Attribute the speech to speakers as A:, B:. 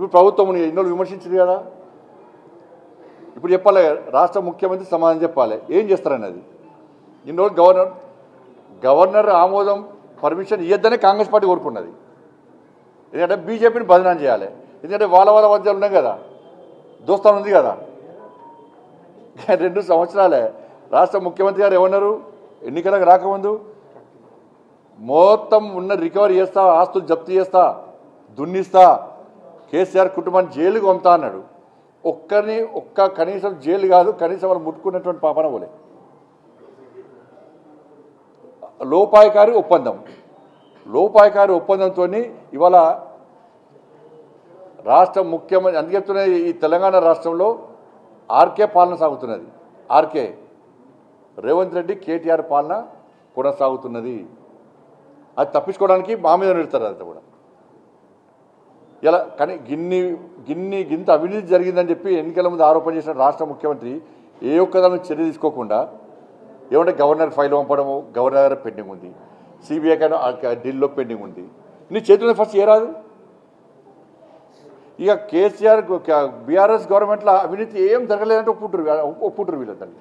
A: ఇప్పుడు ప్రభుత్వం ఎన్నో విమర్శించింది కదా? ఇప్పుడు చెప్పాలి రాష్ట్ర ముఖ్యమంత్రి సమాధానం చెప్పాలి. ఏం చేస్తారన్నది ఇన్ని రోజులు గవర్నర్ గవర్నర్ ఆమోదం పర్మిషన్ ఇవ్వద్దనే కాంగ్రెస్ పార్టీ కోరుకున్నది. ఎందుకంటే బీజేపీని బదనాం చేయాలి. ఎందుకంటే వాళ్ళ వాళ్ళ మధ్యలో ఉన్నాయి కదా? దోస్తాను ఉంది కదా? రెండు సంవత్సరాలే. రాష్ట్ర ముఖ్యమంత్రి గారు ఏమన్నారు? ఎన్నికలకు రాకముందు మొత్తం ఉన్న రికవరీ చేస్తా ఆస్తులు జప్తు చేస్తా దున్నిస్తా. కేసీఆర్ కుటుంబాన్ని జైలుకు పంపుతా అన్నాడు. ఒక్కరిని ఒక్క కనీసం జైలు కాదు కనీసం వాళ్ళు ముట్టుకున్నటువంటి పాపన పోలే. లోపాయకారి ఒప్పందం. లోపాయకారి ఒప్పందంతో ఇవాళ రాష్ట్ర ముఖ్యమంత్రి అందుకే ఈ తెలంగాణ రాష్ట్రంలో ఆర్కే పాలన సాగుతున్నది. ఆర్కే. రేవంత్ రెడ్డి కేటీఆర్ పాలన కొనసాగుతున్నది. అది తప్పించుకోవడానికి మా మీద నిడతారు అంతా కూడా. ఇలా కానీ గిన్ని గిన్ని గింత అవినీతి జరిగిందని చెప్పి ఎన్నికల ముందు ఆరోపణ చేసిన రాష్ట్ర ముఖ్యమంత్రి ఏ ఒక్కదాన్ని చర్య తీసుకోకుండా ఏమంటే గవర్నర్ ఫైల్ పంపడము గవర్నర్ దగ్గర పెండింగ్ ఉంది. సిబిఐ కానీ ఢిల్లీలో పెండింగ్ ఉంది. నీ చేతిలో ఫస్ట్ ఏ రాదు? ఇక కేసీఆర్ బీఆర్ఎస్ గవర్నమెంట్లో అవినీతి ఏం జరగలేదంటే ఒప్పుకుంటారు ఒప్పుకుంటారు వీళ్ళందరినీ.